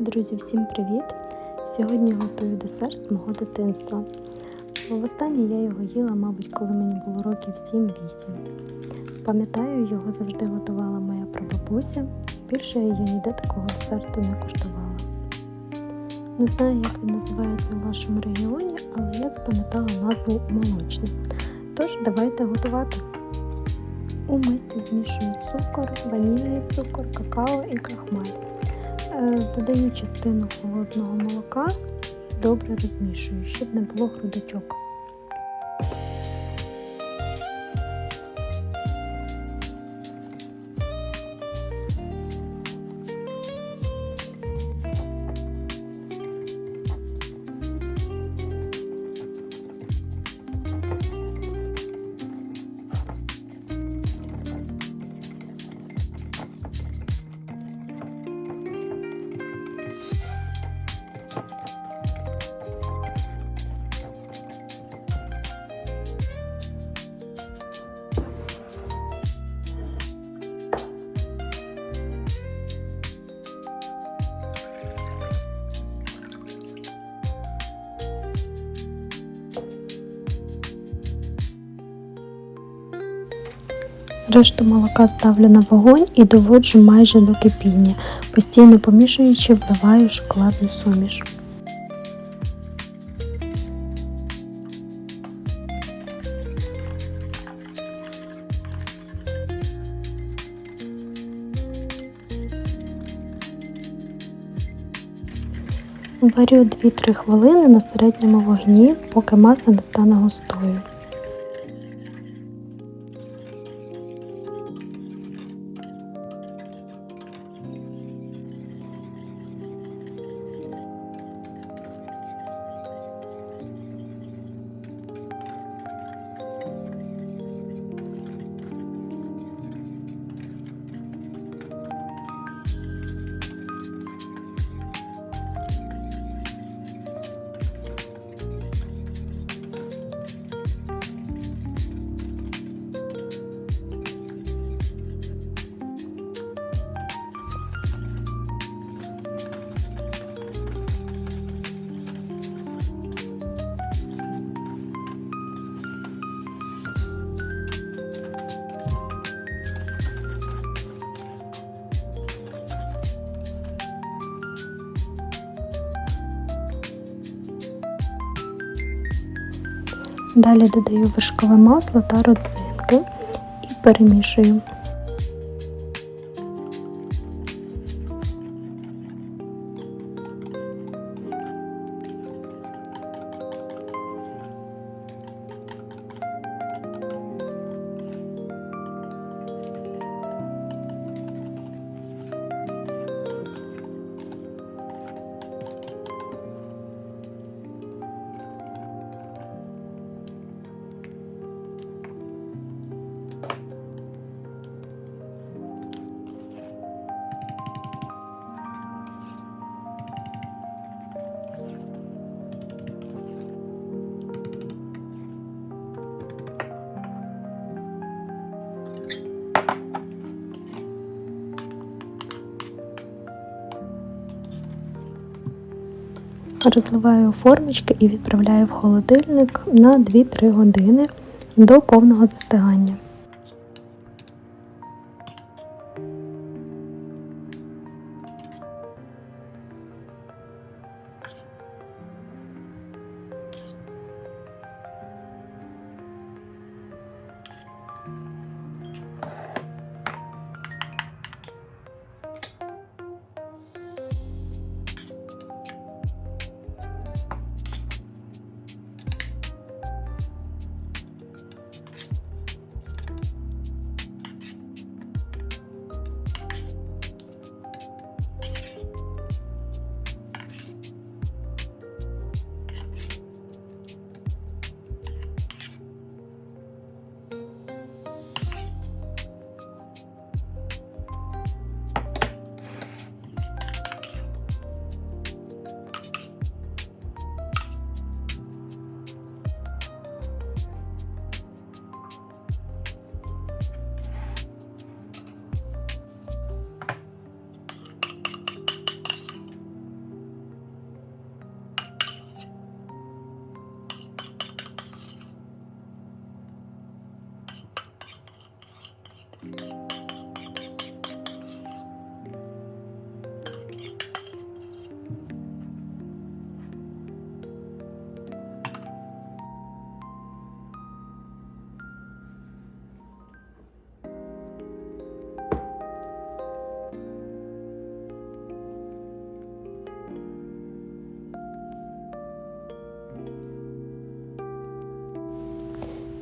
Друзі, всім привіт! Сьогодні готую десерт мого дитинства. Востаннє я його їла, мабуть, коли мені було років 7-8. Пам'ятаю, його завжди готувала моя прабабуся. Більше я ніде такого десерту не куштувала. Не знаю, як він називається у вашому регіоні, але я запам'ятала назву молочний. Тож, давайте готувати. У мисці змішую цукор, ванільний цукор, какао і крахмаль. Додаю частину холодного молока і добре розмішую, щоб не було грудочок. Решту молока ставлю на вогонь і доводжу майже до кипіння, постійно помішуючи, вливаю шоколадну суміш. Варю 2-3 хвилини на середньому вогні, поки маса не стане густою. Далі додаю вершкове масло та родзинки і перемішую. Розливаю формочки і відправляю в холодильник на 2-3 години до повного застигання.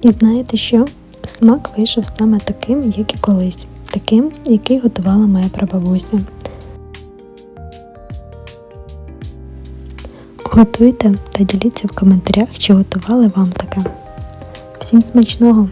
І знаєте що? Смак вийшов саме таким, як і колись, таким, який готувала моя прабабуся. Готуйте та діліться в коментарях, чи готували вам таке. Всім смачного!